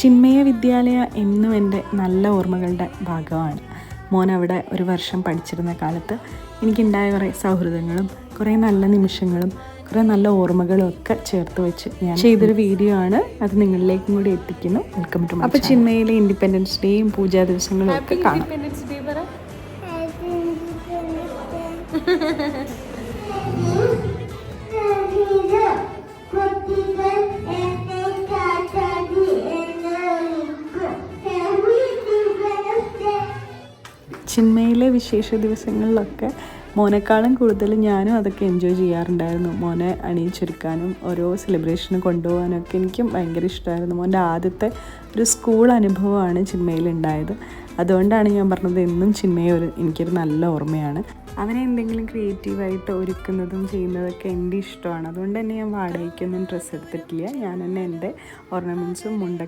ചിന്മയ വിദ്യാലയ എന്നും എന്റെ നല്ല ഓർമ്മകളുടെ ഭാഗമാണ്. മോൻ അവിടെ ഒരു വർഷം പഠിച്ചിരുന്ന കാലത്ത് എനിക്കുണ്ടായ കുറേ സൗഹൃദങ്ങളും കുറേ നല്ല നിമിഷങ്ങളും കുറേ നല്ല ഓർമ്മകളും ഒക്കെ ചേർത്ത് വെച്ച് ഞാൻ ചെയ്തൊരു വീഡിയോ ആണ്. അത് നിങ്ങളിലേക്കും കൂടി എത്തിക്കുന്നു. വെൽക്കം ടു അപ്പോൾ ചിന്മയിലെ ഇൻഡിപെൻഡൻസ് ഡേയും പൂജാ ദിവസങ്ങളും ഒക്കെ കാണാം. ചിന്മയിലെ വിശേഷ ദിവസങ്ങളിലൊക്കെ മോനെക്കാളും കൂടുതൽ ഞാനും അതൊക്കെ എൻജോയ് ചെയ്യാറുണ്ടായിരുന്നു. മോനെ അണിയിച്ചൊരുക്കാനും ഓരോ സെലിബ്രേഷന് കൊണ്ടുപോകാനൊക്കെ എനിക്കും ഭയങ്കര ഇഷ്ടമായിരുന്നു മോന്റെ ആദ്യത്തെ ഒരു സ്കൂൾ അനുഭവമാണ് ചിന്മയിൽ ഉണ്ടായത് അതുകൊണ്ടാണ് ഞാൻ പറഞ്ഞത് എന്നും ചിന്മയെ ഒരു എനിക്കൊരു നല്ല ഓർമ്മയാണ്. അവനെ എന്തെങ്കിലും ക്രിയേറ്റീവായിട്ട് ഒരുക്കുന്നതും ചെയ്യുന്നതൊക്കെ എന്റെ ഇഷ്ടമാണ്. അതുകൊണ്ട് തന്നെ ഞാൻ വാടകയ്ക്കൊന്നും ഡ്രസ്സ് എടുത്തിട്ടില്ല. ഞാൻ തന്നെ എന്റെ ഓർണമെന്റ്സും മുണ്ടൊക്കെ